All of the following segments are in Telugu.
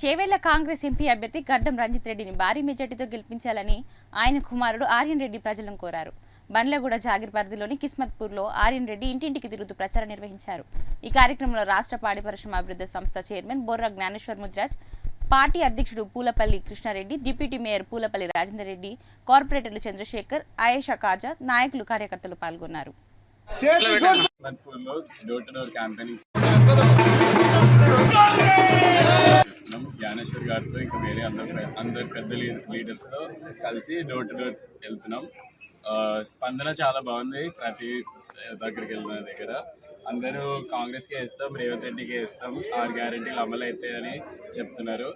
చేవేళ్ళ కాంగ్రెస్ ఎంపీ అభ్యర్థి గడ్డం రంజిత్ రెడ్డిని భారీ మెజార్టీతో గెలిపించాలని ఆయన కుమారుడు ఆర్యన్ రెడ్డి ప్రజలను కోరారు. బండ్లగూడ జాగిర్ పరిధిలోని కిస్మత్పూర్లో ఆర్యన్ రెడ్డి ఇంటింటికి తిరుగుతూ ప్రచారం నిర్వహించారు. ఈ కార్యక్రమంలో రాష్ట్ర పాడి పరిశ్రమ అభివృద్ధి సంస్థ చైర్మన్ బొర్రా జ్ఞానేశ్వర్ ముద్రాజ్ పార్టీ అధ్యక్షుడు పూలపల్లి కృష్ణారెడ్డి డిప్యూటీ మేయర్ పూలపల్లి రాజేందర్ రెడ్డి కార్పొరేటర్లు చంద్రశేఖర్ ఆయేషా కాజా నాయకులు కార్యకర్తలు పాల్గొన్నారు. Door to door campaigning Jnaneshwar గారితో ఇంకా వేరే అందరు అందరు పెద్ద లీడర్స్తో కలిసి డోర్ టు డోర్ వెళ్తున్నాం. స్పందన చాలా బాగుంది ప్రతి దగ్గరికి వెళ్ళిన దగ్గర. అందరూ కాంగ్రెస్కే వేస్తాం రేవంత్ రెడ్డికి వేస్తాం ఆరు గ్యారెంటీలు అమలు అవుతాయని చెప్తున్నారు.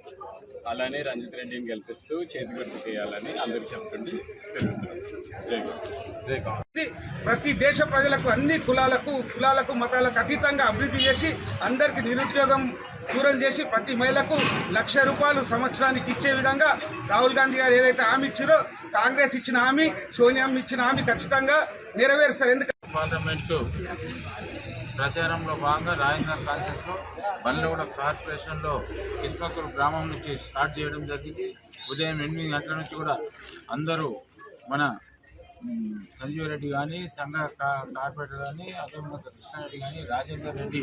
అలానే రంజిత్ రెడ్డిని గెలిపిస్తూ చేతి గుర్తు చేయాలని అందరూ చెప్తుంటే ప్రతి దేశ ప్రజలకు అన్ని కులాలకు కులాలకు మతాలకు అతీతంగా అభివృద్ధి చేసి అందరికి నిరుద్యోగం దూరం చేసి ప్రతి మహిళకు లక్ష రూపాయలు సంవత్సరానికి ఇచ్చే విధంగా రాహుల్ గాంధీ గారు ఏదైతే హామీ ఇచ్చారో కాంగ్రెస్ ఇచ్చిన హామీ సోనియా ఇచ్చిన హామీ ఖచ్చితంగా నెరవేరుస్తారు. ఎందుకంటే పార్లమెంటు ప్రచారంలో భాగంగా రాజేంద్ర కాన్సెస్లో బండ్లగూడ కార్పొరేషన్లో కిస్మతుల్ గ్రామం నుంచి స్టార్ట్ చేయడం జరిగింది. ఉదయం ఎనిమిది గంటల నుంచి కూడా అందరూ మన సంజీవ్ రెడ్డి కానీ సంఘ కార్పొరేటర్ కానీ అదేవిధంగా కృష్ణారెడ్డి కానీ రాజేందర్ రెడ్డి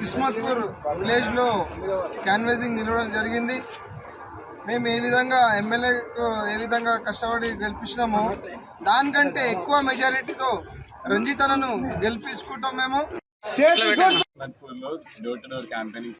కిస్మత్పూర్ విలేజ్లో క్యాన్వేసింగ్ నిలవడం జరిగింది. మేము ఏ విధంగా ఎమ్మెల్యేకు ఏ విధంగా కష్టపడి గెలిపించినామో దానికంటే ఎక్కువ మెజారిటీతో రంజితనను గెలిపించుకుంటాం మేము. Door to door campaigning